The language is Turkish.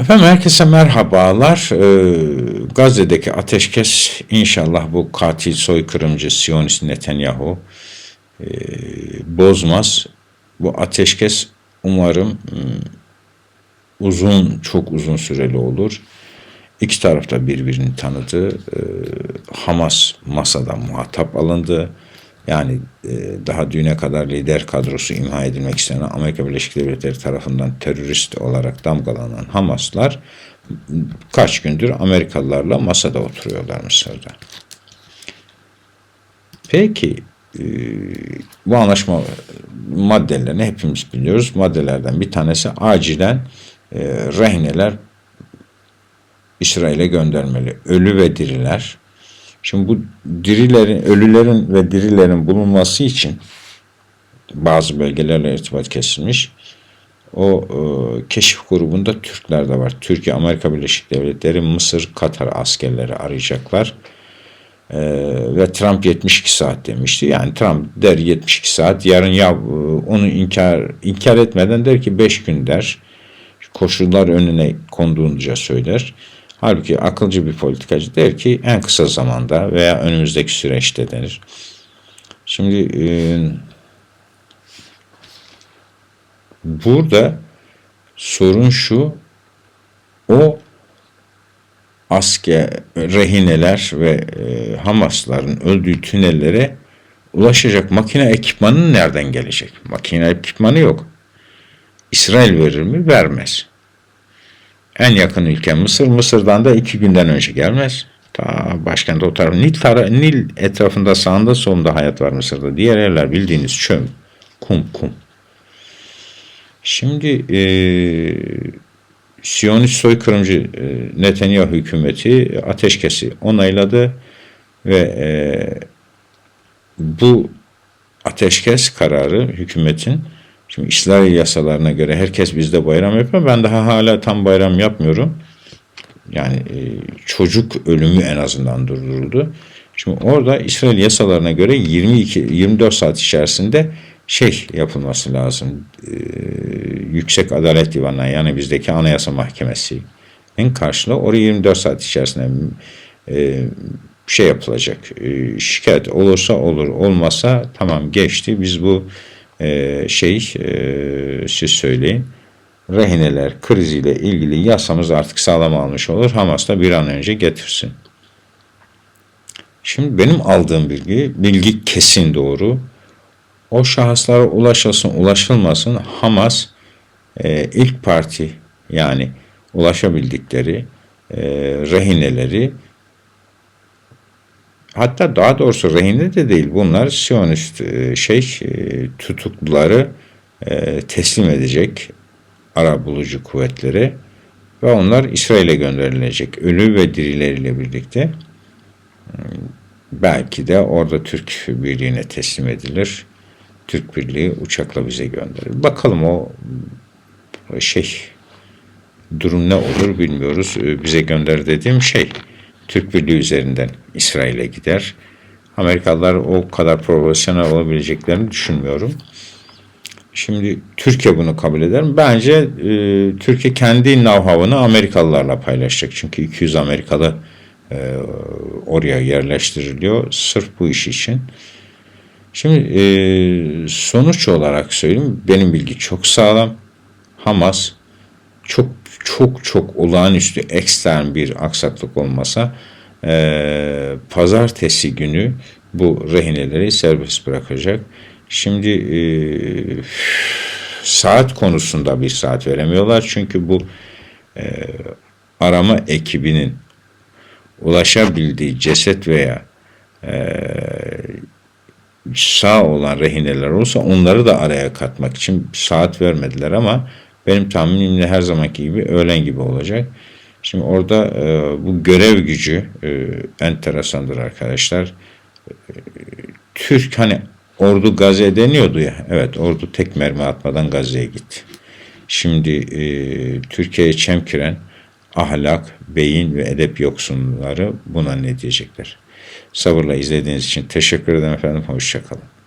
Efendim herkese merhabalar. Ee, Gazze'deki ateşkes inşallah bu katil soykırımcı Siyonist Netanyahu e, bozmaz. Bu ateşkes umarım hmm, uzun, çok uzun süreli olur. İki taraf da birbirini tanıdı. Ee, Hamas masadan muhatap alındı. Yani e, daha düne kadar lider kadrosu imha edilmek istenen Amerika Birleşik Devletleri tarafından terörist olarak damgalanan Hamaslar kaç gündür Amerikalılarla masada oturuyorlar Mısır'da. Peki e, bu anlaşma maddelerini hepimiz biliyoruz. Maddelerden bir tanesi acilen e, rehineler İsrail'e göndermeli. Ölü ve diriler. Şimdi bu dirilerin, ölülerin ve dirilerin bulunması için bazı belgelerle irtibat kesilmiş. O e, keşif grubunda Türkler de var. Türkiye, Amerika Birleşik Devletleri, Mısır, Katar askerleri arayacaklar. E, ve Trump 72 saat demişti. Yani Trump der 72 saat yarın ya e, onu inkar inkar etmeden der ki 5 gün der. Koşullar önüne konduğunca söyler. Halbuki akılcı bir politikacı der ki en kısa zamanda veya önümüzdeki süreçte denir. Şimdi e, burada sorun şu o asker, rehineler ve e, Hamasların öldüğü tünellere ulaşacak makine ekipmanı nereden gelecek? Makine ekipmanı yok. İsrail verir mi? Vermez. En yakın ülke Mısır. Mısır'dan da iki günden önce gelmez. Ta başkent o taraf. Nil, tara Nil etrafında sağında solunda hayat var Mısır'da. Diğer yerler bildiğiniz çöl. Kum kum. Şimdi e, Siyonist soykırımcı e, Netanyahu hükümeti ateşkesi onayladı ve e, bu ateşkes kararı hükümetin Şimdi İsrail yasalarına göre herkes bizde bayram yapıyor. Ben daha hala tam bayram yapmıyorum. Yani e, çocuk ölümü en azından durduruldu. Şimdi orada İsrail yasalarına göre 22 24 saat içerisinde şey yapılması lazım. E, Yüksek Adalet Divanı'na yani bizdeki Anayasa Mahkemesi'nin karşılığı oraya 24 saat içerisinde e, şey yapılacak. E, şikayet olursa olur, olmasa tamam geçti. Biz bu e, şey e, siz söyleyin rehineler kriziyle ilgili yasamız artık sağlam almış olur. Hamas da bir an önce getirsin. Şimdi benim aldığım bilgi, bilgi kesin doğru. O şahıslara ulaşılsın ulaşılmasın Hamas e, ilk parti yani ulaşabildikleri e, rehineleri Hatta daha doğrusu rehine de değil bunlar Siyonist şey tutukluları e, teslim edecek ara bulucu kuvvetleri ve onlar İsrail'e gönderilecek ölü ve dirileriyle birlikte belki de orada Türk birliğine teslim edilir. Türk birliği uçakla bize gönderir. Bakalım o şey durum ne olur bilmiyoruz. Bize gönder dediğim şey Türk Birliği üzerinden İsrail'e gider. Amerikalılar o kadar profesyonel olabileceklerini düşünmüyorum. Şimdi Türkiye bunu kabul eder mi? Bence e, Türkiye kendi know-how'ını Amerikalılarla paylaşacak. Çünkü 200 Amerikalı e, oraya yerleştiriliyor sırf bu iş için. Şimdi e, sonuç olarak söyleyeyim benim bilgi çok sağlam. Hamas çok çok çok olağanüstü ekstern bir aksaklık olmasa e, pazartesi günü bu rehineleri serbest bırakacak. Şimdi e, saat konusunda bir saat veremiyorlar çünkü bu e, arama ekibinin ulaşabildiği ceset veya e, sağ olan rehineler olsa onları da araya katmak için saat vermediler ama benim tahminimle her zamanki gibi öğlen gibi olacak. Şimdi orada e, bu görev gücü e, enteresandır arkadaşlar. E, Türk hani ordu Gazze deniyordu ya. Evet ordu tek mermi atmadan Gazze'ye gitti. Şimdi e, Türkiye'ye çemkiren ahlak, beyin ve edep yoksunları buna ne diyecekler? Sabırla izlediğiniz için teşekkür ederim efendim. Hoşçakalın.